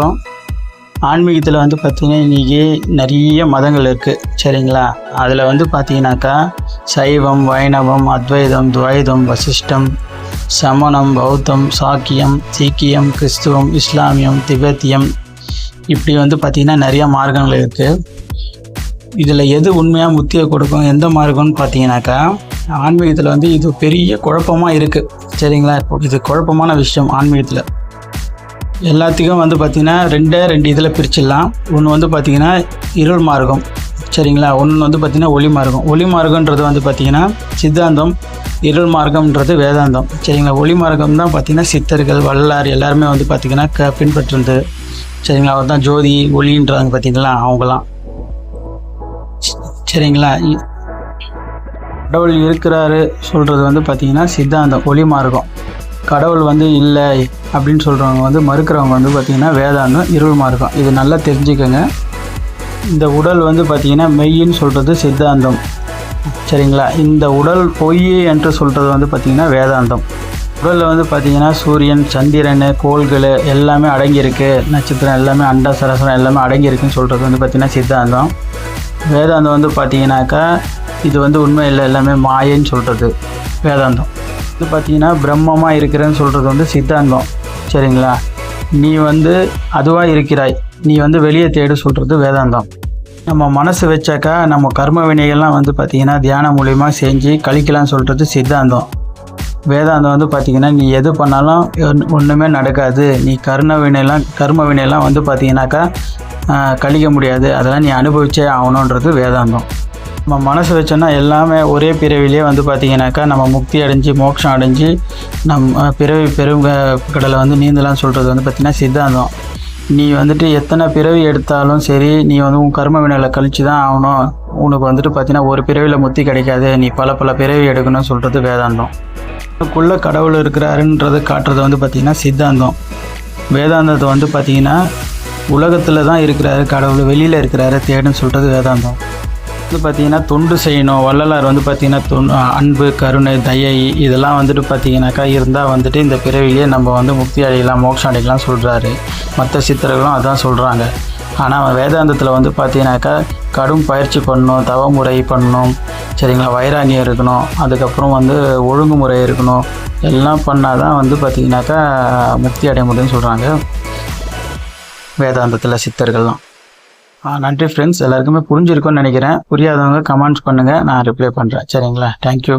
வணக்கம். ஆன்மீகத்தில் வந்து பார்த்திங்கன்னா இன்றைக்கி நிறைய மதங்கள் இருக்குது சரிங்களா? அதில் வந்து பார்த்தீங்கன்னாக்கா சைவம் வைணவம் அத்வைதம் துவைதம் வசிஷ்டம் சமணம் பௌத்தம் சாக்கியம் சீக்கியம் கிறிஸ்துவம் இஸ்லாமியம் திபெத்தியம். இப்படி வந்து பார்த்திங்கன்னா நிறைய மார்க்கங்கள் இருக்குது இதில் எது உண்மையாக முத்தியை கொடுக்கும் எந்த மார்க்கம்னு பார்த்தீங்கன்னாக்கா ஆன்மீகத்தில் வந்து இது பெரிய குழப்பமாக இருக்குது சரிங்களா? இது குழப்பமான விஷயம் ஆன்மீகத்தில். எல்லாத்துக்கும் வந்து பார்த்திங்கன்னா ரெண்டே ரெண்டு இதில் பிரிச்சிடலாம். ஒன்று வந்து பார்த்திங்கன்னா இருள் மார்க்கம். சரிங்களா? ஒன்று வந்து பார்த்திங்கன்னா ஒளி மார்க்கம். ஒளி மார்க்கன்றது வந்து பார்த்திங்கன்னா சித்தாந்தம் இருள் மார்க்கம்ன்றது வேதாந்தம். சரிங்களா? ஒளி மார்க்கம் தான் பார்த்திங்கன்னா சித்தர்கள் வள்ளலார் எல்லாருமே வந்து பார்த்திங்கன்னா க பின்பற்றுறது சரிங்களா? அவர் தான் ஜோதி ஒளின்றாங்க பார்த்திங்களா? அவங்களாம். சரிங்களா? இ- கடவுள் இருக்கிறாரு சொல்கிறது வந்து பார்த்திங்கன்னா சித்தாந்தம் ஒளி மார்க்கம். கடவுள் வந்து இல்லை அப்படின்னு சொல்கிறவங்க வந்து மறுக்கிறவங்க வந்து பார்த்திங்கன்னா வேதாந்தம் இருள் மார்க்கம். இது நல்லா தெரிஞ்சுக்கோங்க. இந்த உடல் வந்து பார்த்திங்கன்னா மெய்யின்னு சொல்கிறது சித்தாந்தம். சரிங்களா? இந்த உடல் பொய் என்று சொல்கிறது வந்து பார்த்திங்கன்னா வேதாந்தம். உடலில் வந்து பார்த்திங்கன்னா சூரியன் சந்திரன் கோள்கள் எல்லாமே அடங்கியிருக்கு. நட்சத்திரம் எல்லாமே அண்ட சரசரம் எல்லாமே அடங்கியிருக்குன்னு சொல்கிறது வந்து பார்த்திங்கன்னா சித்தாந்தம். வேதாந்தம் வந்து பார்த்தீங்கன்னாக்கா இது வந்து உண்மை இல்லை எல்லாமே மாயைன்னு சொல்கிறது வேதாந்தம். இது பார்த்தீங்கன்னா பிரம்மமாக இருக்கிறேன்னு சொல்கிறது வந்து சித்தாந்தம் சரிங்களா? நீ வந்து அதுவாக இருக்கிறாய். நீ வந்து வெளியே தேடு சொல்கிறது வேதாந்தம். நம்ம மனசு வச்சாக்கா நம்ம கர்ம வினைகள்லாம் வந்து பார்த்திங்கன்னா தியானம் மூலிமா செஞ்சு கழிக்கலாம்னு சொல்கிறது சித்தாந்தம். வேதாந்தம் வந்து பார்த்திங்கன்னா நீ எது பண்ணாலும் ஒன்- ஒன்றுமே நடக்காது. நீ கர்ண வினையெல்லாம் கர்ம வினையெல்லாம் வந்து பார்த்திங்கனாக்கா கழிக்க முடியாது. அதெல்லாம் நீ அனுபவிச்சே ஆகணுன்றது வேதாந்தம். நம்ம மனசு வச்சோன்னா எல்லாமே ஒரே பிறவிலே வந்து பார்த்திங்கனாக்கா நம்ம முக்தி அடைஞ்சு மோட்சம் அடைஞ்சு நம் பிறவி பெரும் கடலை வந்து நீந்தலாம்னு சொல்கிறது வந்து பார்த்திங்கன்னா சித்தாந்தம். நீ வந்துட்டு எத்தனை பிறவி எடுத்தாலும் சரி நீ வந்து உன் கர்ம வினைகளை கழிச்சு தான் ஆகணும். உனக்கு வந்துட்டு பார்த்தீங்கன்னா ஒரு பிறவியில் முத்தி கிடைக்காது. நீ பல பல பிறவி எடுக்கணும்னு சொல்கிறது வேதாந்தம். உனக்குள்ள கடவுள் இருக்கிறாருன்றதை காட்டுறது வந்து பார்த்திங்கன்னா சித்தாந்தம். வேதாந்தத்தை வந்து பார்த்திங்கன்னா உலகத்தில் தான் இருக்கிறாரு கடவுள் வெளியில் இருக்கிறாரு தேடுன்னு சொல்கிறது வேதாந்தம். வந்து பார்த்திங்கன்னா தொண்டு செய்யணும். வள்ளலார் வந்து பார்த்திங்கன்னா தொன் அன்பு கருணை தயை இதெல்லாம் வந்துட்டு பார்த்திங்கனாக்கா இருந்தால் வந்துட்டு இந்த பிறவிலே நம்ம வந்து முக்தி அடையலாம் மோட்சம் அடையலாம் சொல்கிறாரு மற்ற சித்தர்களும் அதான் சொல்கிறாங்க ஆனால் வேதாந்தத்தில் வந்து பார்த்தீங்கன்னாக்கா கடும் பயிற்சி பண்ணணும் தவமுறை பண்ணணும். சரிங்களா? வைராகியம் இருக்கணும். அதுக்கப்புறம் வந்து ஒழுங்குமுறை இருக்கணும். எல்லாம் பண்ணால் தான் வந்து பார்த்தீங்கன்னாக்கா முக்தி அடைய முடியும்னு சொல்கிறாங்க வேதாந்தத்தில் சித்தர்கள்லாம். நன்றி ஃப்ரெண்ட்ஸ் எல்லாருக்குமே புரிஞ்சிருக்கும்னு நினைக்கிறேன். புரியாதவங்க கமெண்ட்ஸ் பண்ணுங்கள் நான் ரிப்ளை பண்ணுறேன் சரிங்களா? தேங்க்யூ